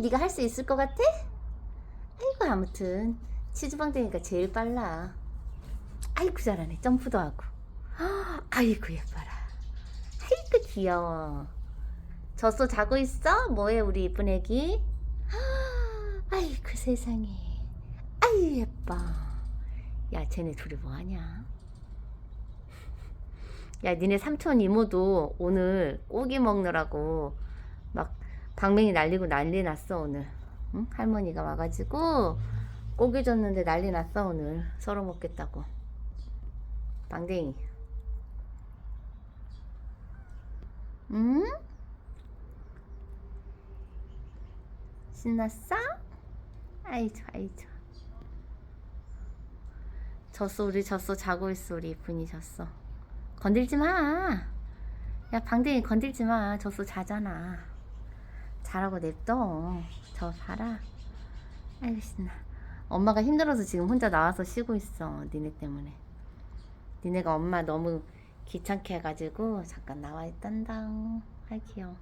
네가 할 수 있을 것 같아? 아이고 아무튼 치즈방댕이가 제일 빨라. 아이고 잘하네 점프도 하고. 아이고 예뻐라. 아이고 귀여워. 젖소 자고 있어? 뭐해 우리 이쁜 애기? 아이고 세상에. 아이 예뻐. 야 쟤네 둘이 뭐하냐? 야 니네 삼촌 이모도 오늘 고기 먹느라고 막 방맹이 날리고 난리 났어 오늘. 응? 할머니가 와가지고 고기 줬는데 난리 났어 오늘 서로 먹겠다고. 방댕이. 응? 신났어? 아이 좋아 아이 좋아 졌어 우리 졌어 자고 있어 우리 이쁜이 졌어 건들지 마 야 방댕이 건들지 마 졌어 자잖아 자라고 냅둬. 저 봐라. 아이고 신나 엄마가 힘들어서 지금 혼자 나와서 쉬고 있어 니네 때문에. 니네가 엄마 너무 귀찮게 해가지고 잠깐 나와 있단다. 아이 귀여워